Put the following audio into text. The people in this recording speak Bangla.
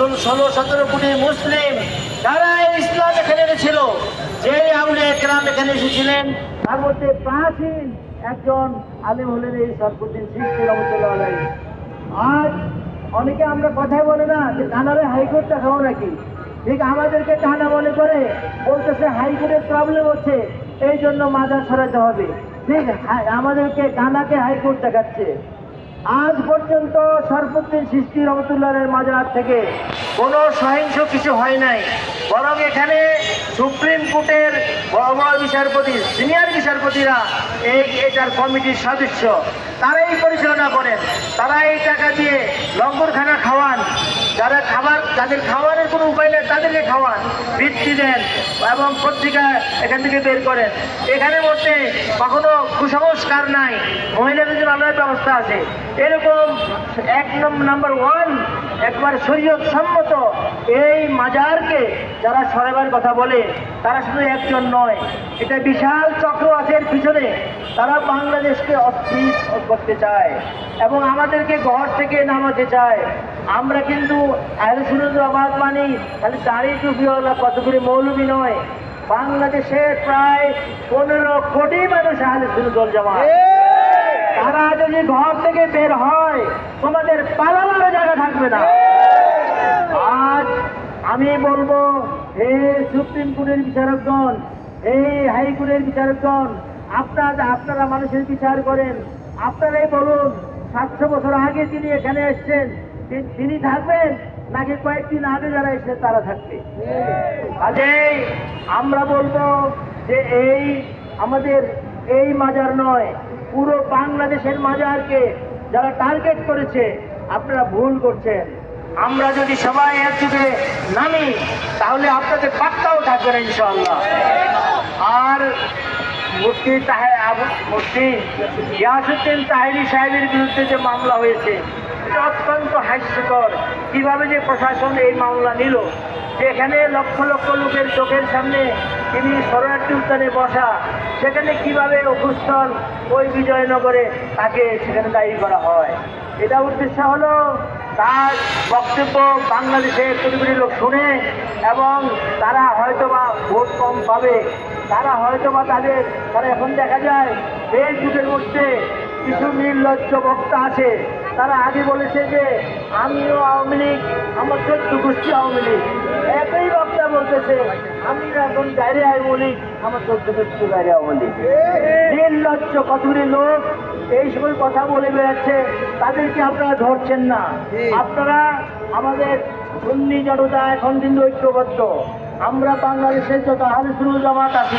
ষোলো, সতেরো কোটি মুসলিম তারা ইসলাম এখানে এনেছিল, যে আউলে একরাম এখানে এসেছিলেন, তার মধ্যে প্রাচীন একজন আলিম হলেন এই সরফুদ্দিন সিদ্ধি রহমতুল্লাহ আলাই। আজ অনেকে আমরা কথাই বলে না যে কানারে হাইকোর্ট দেখাবো নাকি? ঠিক আমাদেরকে টানা মনে করে বলতেছে হাইকোর্টের প্রবলেম হচ্ছে, এই জন্য মাজার সরাতে হবে। ঠিক আমাদেরকে কানাকে হাইকোর্ট দেখাচ্ছে। আজ পর্যন্ত সরফুদ্দিন সৃষ্টি রহমতুল্লাহের মাজার থেকে কোনো সহিংস কিছু হয় নাই। বরং এখানে সুপ্রিম কোর্টের বড় বিচারপতি, সিনিয়র বিচারপতিরা এই এটার কমিটির সদস্য। তারাই পরিচালনা করেন। তারা এই টাকা দিয়ে লঙ্গরখানা খাওয়ান। যারা খাবার, যাদের খাওয়ানোর কোনো উপায় নেই খাওয়ান বৃত্তি এবং পত্রিকা এখান থেকে বের করেন। এখানে মধ্যে কখনো কুসংস্কার নাই, মহিলাদের জন্য আলাদা ব্যবস্থা আছে। এরকম এক নম্বর ওয়ান একবার শরীয়ত সম্মত এই মাজারকে যারা সরাবার কথা বলে, তারা শুধু একজন নয়, এটা বিশাল চক্র আছে এর পিছনে। তারা বাংলাদেশকে অস্থির করতে চায় এবং আমাদেরকে ঘর থেকে নামাতে চায়। আমরা কিন্তু আবাদ মানি খালি দাঁড়িয়ে টুপিওয়ালা কতগুলি মৌলবী নয়। বাংলাদেশে প্রায় পনেরো কোটি মানুষ আহলসুনুদ জমা তারা যদি ঘর থেকে বের হয়, তোমাদের পালানোর জায়গা থাকবে না। আমি বলব হে সুপ্রিম কোর্টের বিচারকগণ, এই হাইকোর্টের বিচারকগণ, আপনারা আপনারা মানুষের বিচার করেন, আপনারাই বলুন, সাতশো বছর আগে তিনি এখানে এসছেন তিনি থাকবেন? নাকি কয়েকদিন আগে যারা এসেছে তারা থাকবে? কাজেই আমরা বলব যে এই আমাদের এই মাজার নয়, পুরো বাংলাদেশের মাজারকে যারা টার্গেট করেছে, আপনারা ভুল করছেন। আমরা যদি সবাই একযুগে নামি, তাহলে আপনাদের পাত্তাও থাকবে না ইনশাআল্লাহ। আর মুফতি তাহে মুফতি ইয়াসুদ্দিন তাহেরি সাহেবের বিরুদ্ধে যে মামলা হয়েছে, এটা অত্যন্ত হাস্যকর। কীভাবে যে প্রশাসন এই মামলা নিল যেখানে লক্ষ লক্ষ লোকের চোখের সামনে তিনি শরণার্থী উদ্যানে বসা, সেখানে কীভাবে অভ্যস্থল ওই বিজয়নগরে তাকে সেখানে দায়ী করা হয়? এটা উদ্দেশ্য হলো তার বক্তব্য বাংলাদেশের কোটি কোটি লোক শুনে এবং তারা হয়তোবা ভোট কম পাবে। তারা হয়তোবা তাদের, তারা এখন দেখা যায়, ফেসবুকের মধ্যে কিছু নির্লজ্জ বক্তা আছে। তারা আগে বলেছে যে, আমিও আওয়ামী লীগ, আমার চোদ্দ গোষ্ঠী আওয়ামী লীগ। একই বক্তা বলতেছে, আমি এখন বাইরে আওয়ামী লীগ, আমার চোদ্দ গোষ্ঠী বাইরে আওয়ামী লীগ। নির্লজ্জ কতগুলি লোক এই সকল কথা বলে বেড়াচ্ছে তাদেরকে আপনারা ধরছেন না। আপনারা আমাদের সুন্নি জনতা এখন কিন্তু ঐক্যবদ্ধ। আমরা বাংলাদেশের যত আহলে সুন্নাত জামাত আছি